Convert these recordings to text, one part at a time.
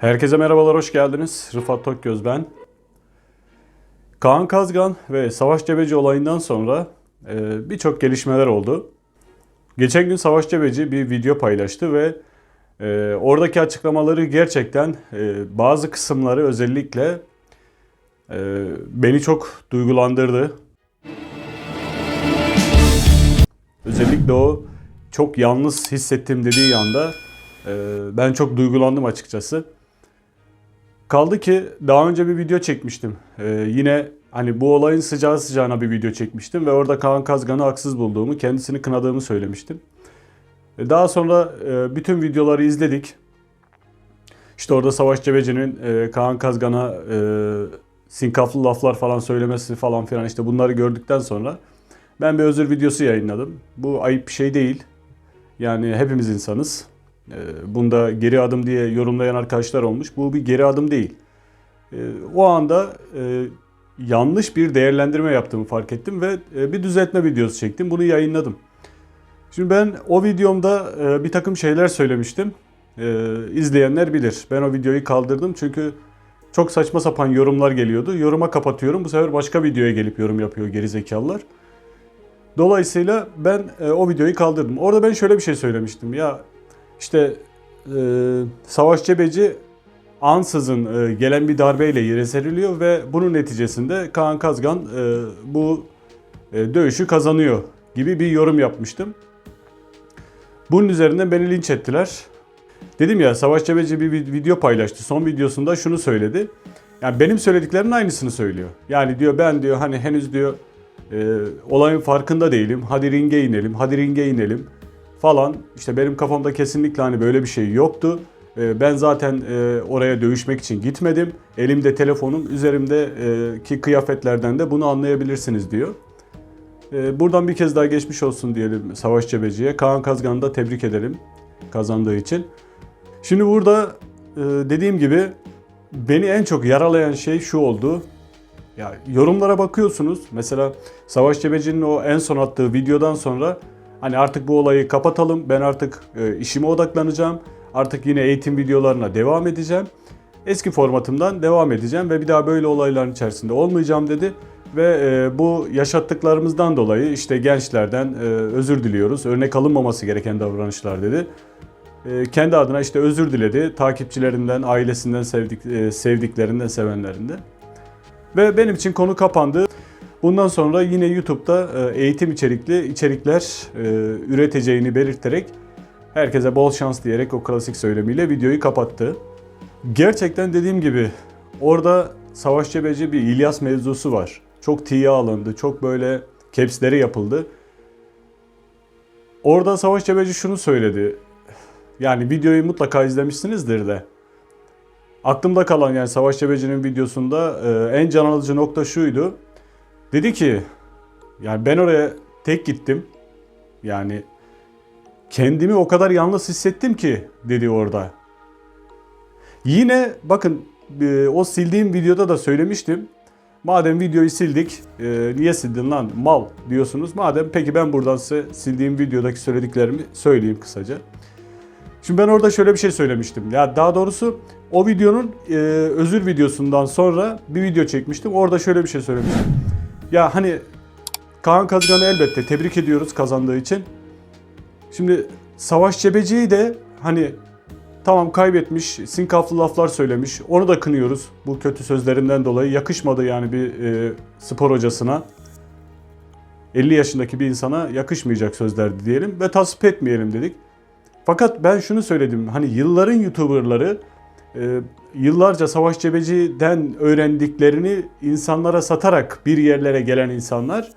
Herkese merhabalar, hoş geldiniz. Rıfat Tokgöz ben. Kaan Kazgan ve Savaş Cebeci olayından sonra e, birçok gelişmeler oldu. Geçen gün Savaş Cebeci bir video paylaştı ve e, oradaki açıklamaları gerçekten e, bazı kısımları özellikle e, beni çok duygulandırdı. Özellikle o çok yalnız hissettim dediği anda e, ben çok duygulandım açıkçası. Kaldı ki daha önce bir video çekmiştim. Ee, yine hani bu olayın sıcağı sıcağına bir video çekmiştim ve orada Kaan Kazgan'ı haksız bulduğumu, kendisini kınadığımı söylemiştim. E, Daha sonra e, bütün videoları izledik. İşte orada Savaş Cebeci'nin e, Kaan Kazgan'a e, sinkaflı laflar falan söylemesi falan filan işte bunları gördükten sonra ben bir özür videosu yayınladım. Bu ayıp bir şey değil. Yani hepimiz insanız. Ee, Bunda geri adım diye yorumlayan arkadaşlar olmuş. Bu bir geri adım değil. Ee, O anda e, yanlış bir değerlendirme yaptığımı fark ettim ve e, bir düzeltme videosu çektim. Bunu yayınladım. Şimdi ben o videomda e, bir takım şeyler söylemiştim. İzleyenler bilir. Ben o videoyu kaldırdım çünkü çok saçma sapan yorumlar geliyordu. Yoruma kapatıyorum. Bu sefer başka videoya gelip yorum yapıyor gerizekalılar. Dolayısıyla ben o videoyu kaldırdım. Orada ben şöyle bir şey söylemiştim. Ya işte e, Savaş Cebeci ansızın e, gelen bir darbeyle yere seriliyor ve bunun neticesinde Kaan Kazgan e, bu e, dövüşü kazanıyor gibi bir yorum yapmıştım. Bunun üzerinden beni linç ettiler. Dedim ya Savaş Cebeci bir vid- video paylaştı. Son videosunda şunu söyledi. Yani benim söylediklerimin aynısını söylüyor. Yani diyor ben diyor hani henüz diyor e, olayın farkında değilim. Hadi ringe inelim, hadi ringe inelim falan. İşte benim kafamda kesinlikle hani böyle bir şey yoktu. E, ben zaten e, oraya dövüşmek için gitmedim. Elimde telefonum, üzerimdeki kıyafetlerden de bunu anlayabilirsiniz diyor. E, buradan bir kez daha geçmiş olsun diyelim Savaş Cebeci'ye. Kaan Kazgan'ı da tebrik edelim kazandığı için. Şimdi burada e, dediğim gibi beni en çok yaralayan şey şu oldu. Ya yorumlara bakıyorsunuz. Mesela Savaş Cebeci'nin o en son attığı videodan sonra hani artık bu olayı kapatalım. Ben artık e, işime odaklanacağım. Artık yine eğitim videolarına devam edeceğim. Eski formatımdan devam edeceğim ve bir daha böyle olayların içerisinde olmayacağım dedi. Ve e, bu yaşattıklarımızdan dolayı işte gençlerden e, özür diliyoruz. Örnek alınmaması gereken davranışlar dedi. E, kendi adına işte özür diledi. Takipçilerinden, ailesinden, sevdik, e, sevdiklerinden, sevenlerinden. Ve benim için konu kapandı. Bundan sonra yine YouTube'da e, eğitim içerikli içerikler e, üreteceğini belirterek herkese bol şans diyerek o klasik söylemiyle videoyu kapattı. Gerçekten dediğim gibi orada Savaş Cebeci bir İlyas mevzusu var. Çok tiye alındı, çok böyle capsleri yapıldı. Orada Savaş Cebeci şunu söyledi. Yani videoyu mutlaka izlemişsinizdir de. Aklımda kalan yani Savaş Cebeci'nin videosunda e, en can alıcı nokta şuydu. Dedi ki yani ben oraya tek gittim. Yani kendimi o kadar yalnız hissettim ki dedi orada. Yine bakın e, o sildiğim videoda da söylemiştim. Madem videoyu sildik, e, niye sildin lan mal diyorsunuz. Madem peki ben buradan size sildiğim videodaki söylediklerimi söyleyeyim kısaca. Şimdi ben orada şöyle bir şey söylemiştim. Ya daha doğrusu o videonun e, özür videosundan sonra bir video çekmiştim. Orada şöyle bir şey söylemiştim. Ya hani Kaan Kazgan'ı elbette tebrik ediyoruz kazandığı için. Şimdi Savaş Cebeci'yi de hani tamam kaybetmiş, sinkaflı laflar söylemiş. Onu da kınıyoruz bu kötü sözlerinden dolayı. Yakışmadı yani bir e, spor hocasına. 50 yaşındaki bir insana yakışmayacak sözlerdi diyelim ve tasvip etmeyelim dedik. Fakat ben şunu söyledim. Hani yılların YouTuber'ları e, yıllarca Savaş Cebeci'den öğrendiklerini insanlara satarak bir yerlere gelen insanlar.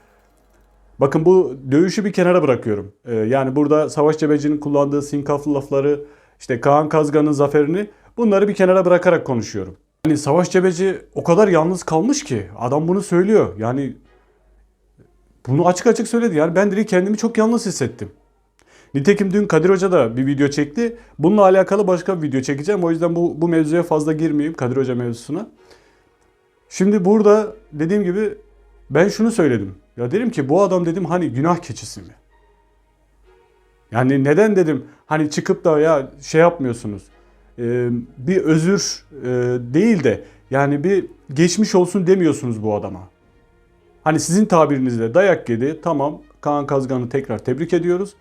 Bakın bu dövüşü bir kenara bırakıyorum. E, yani burada Savaş Cebeci'nin kullandığı sinkaflı lafları, işte Kaan Kazgan'ın zaferini bunları bir kenara bırakarak konuşuyorum. Yani Savaş Cebeci o kadar yalnız kalmış ki adam bunu söylüyor. Yani bunu açık açık söyledi. Yani ben direkt kendimi çok yalnız hissettim. Nitekim dün Kadir Hoca da bir video çekti. Bununla alakalı başka bir video çekeceğim. O yüzden bu, bu mevzuya fazla girmeyeyim Kadir Hoca mevzusuna. Şimdi burada dediğim gibi ben şunu söyledim. Ya dedim ki bu adam dedim hani günah keçisi mi? Yani neden dedim hani çıkıp da ya şey yapmıyorsunuz. e, bir özür e, değil de yani bir geçmiş olsun demiyorsunuz bu adama. Hani sizin tabirinizle dayak yedi. Tamam Kaan Kazgan'ı tekrar tebrik ediyoruz.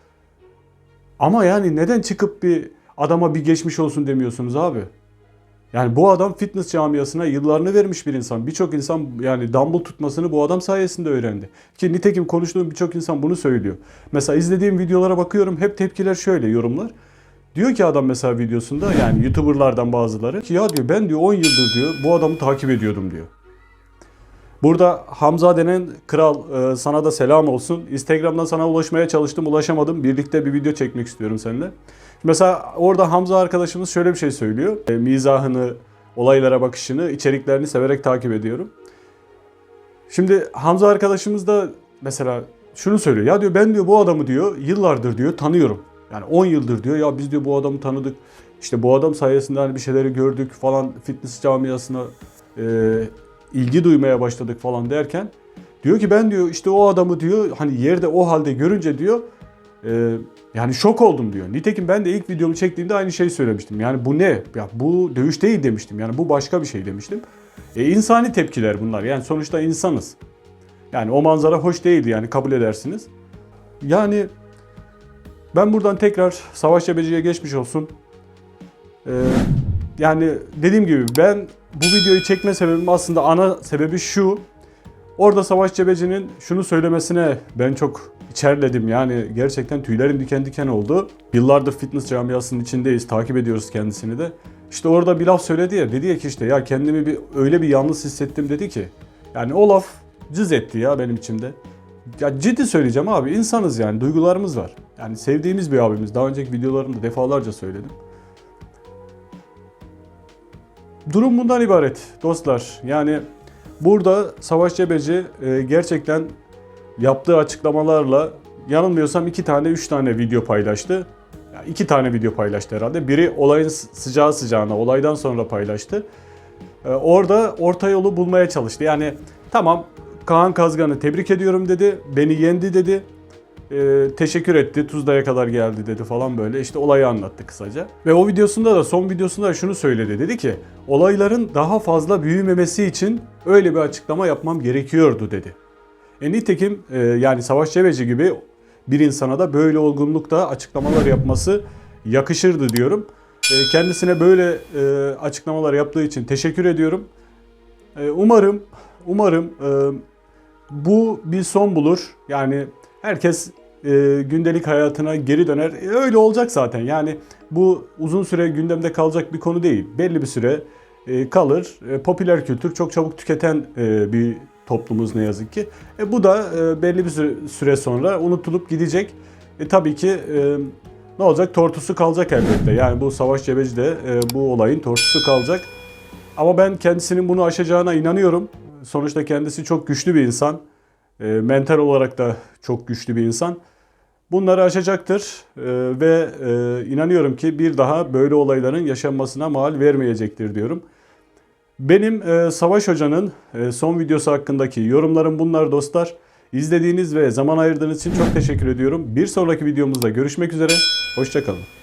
Ama yani neden çıkıp bir adama bir geçmiş olsun demiyorsunuz abi? Yani bu adam fitness camiasına yıllarını vermiş bir insan. Birçok insan yani dumbbell tutmasını bu adam sayesinde öğrendi. Ki nitekim konuştuğum birçok insan bunu söylüyor. Mesela izlediğim videolara bakıyorum hep tepkiler şöyle yorumlar. Diyor ki adam mesela videosunda yani YouTuber'lardan bazıları ki ya diyor ben diyor 10 yıldır diyor bu adamı takip ediyordum diyor. Burada Hamza denen kral e, sana da selam olsun. Instagram'dan sana ulaşmaya çalıştım ulaşamadım. Birlikte bir video çekmek istiyorum seninle. Mesela orada Hamza arkadaşımız şöyle bir şey söylüyor. E, mizahını, olaylara bakışını, içeriklerini severek takip ediyorum. Şimdi Hamza arkadaşımız da mesela şunu söylüyor. Ya diyor ben diyor bu adamı diyor yıllardır diyor tanıyorum. Yani 10 yıldır diyor ya biz diyor bu adamı tanıdık. İşte bu adam sayesinde hani bir şeyleri gördük falan fitness camiasına e, ilgi duymaya başladık falan derken diyor ki ben diyor işte o adamı diyor hani yerde o halde görünce diyor e, yani şok oldum diyor. Nitekim ben de ilk videomu çektiğimde aynı şeyi söylemiştim. Yani bu ne? Ya bu dövüş değil demiştim. Yani bu başka bir şey demiştim. E, insani tepkiler bunlar. Yani sonuçta insanız. Yani o manzara hoş değildi yani kabul edersiniz. Yani ben buradan tekrar Savaş Cebeci'ye geçmiş olsun. Ee, yani dediğim gibi ben bu videoyu çekme sebebim aslında ana sebebi şu. Orada Savaş Cebeci'nin şunu söylemesine ben çok içerledim. Yani gerçekten tüylerim diken diken oldu. Yıllardır fitness camiasının içindeyiz. Takip ediyoruz kendisini de. İşte orada bir laf söyledi ya. Dedi ya ki işte ya kendimi bir öyle bir yalnız hissettim dedi ki. Yani o laf cız etti ya benim içimde. Ya ciddi söyleyeceğim abi insanız yani duygularımız var. Yani sevdiğimiz bir abimiz. Daha önceki videolarımda defalarca söyledim. Durum bundan ibaret dostlar. Yani burada Savaş Cebeci e, gerçekten yaptığı açıklamalarla yanılmıyorsam iki tane üç tane video paylaştı. Ya iki tane video paylaştı herhalde. Biri olayın sıcağı sıcağına olaydan sonra paylaştı. E, orada orta yolu bulmaya çalıştı. Yani tamam Kaan Kazgan'ı tebrik ediyorum dedi. Beni yendi dedi. Ee, teşekkür etti. Tuzla'ya kadar geldi dedi falan böyle. İşte olayı anlattı kısaca. Ve o videosunda da son videosunda da şunu söyledi. Dedi ki olayların daha fazla büyümemesi için öyle bir açıklama yapmam gerekiyordu dedi. E nitekim e, yani Savaş Cebeci gibi bir insana da böyle olgunlukta açıklamalar yapması yakışırdı diyorum. E, kendisine böyle e, açıklamalar yaptığı için teşekkür ediyorum. E, umarım umarım e, bu bir son bulur. Yani herkes e, gündelik hayatına geri döner. E, öyle olacak zaten. Yani bu uzun süre gündemde kalacak bir konu değil. Belli bir süre e, kalır. E, popüler kültür çok çabuk tüketen e, bir toplumuz ne yazık ki. E, bu da e, belli bir süre, sonra unutulup gidecek. E, tabii ki e, ne olacak? Tortusu kalacak elbette. Yani bu Savaş Cebeci de e, bu olayın tortusu kalacak. Ama ben kendisinin bunu aşacağına inanıyorum. Sonuçta kendisi çok güçlü bir insan. E, mental olarak da çok güçlü bir insan. Bunları aşacaktır e, ve e, inanıyorum ki bir daha böyle olayların yaşanmasına mal vermeyecektir diyorum. Benim e, Savaş Hoca'nın e, son videosu hakkındaki yorumlarım bunlar dostlar. İzlediğiniz ve zaman ayırdığınız için çok teşekkür ediyorum. Bir sonraki videomuzda görüşmek üzere. Hoşçakalın.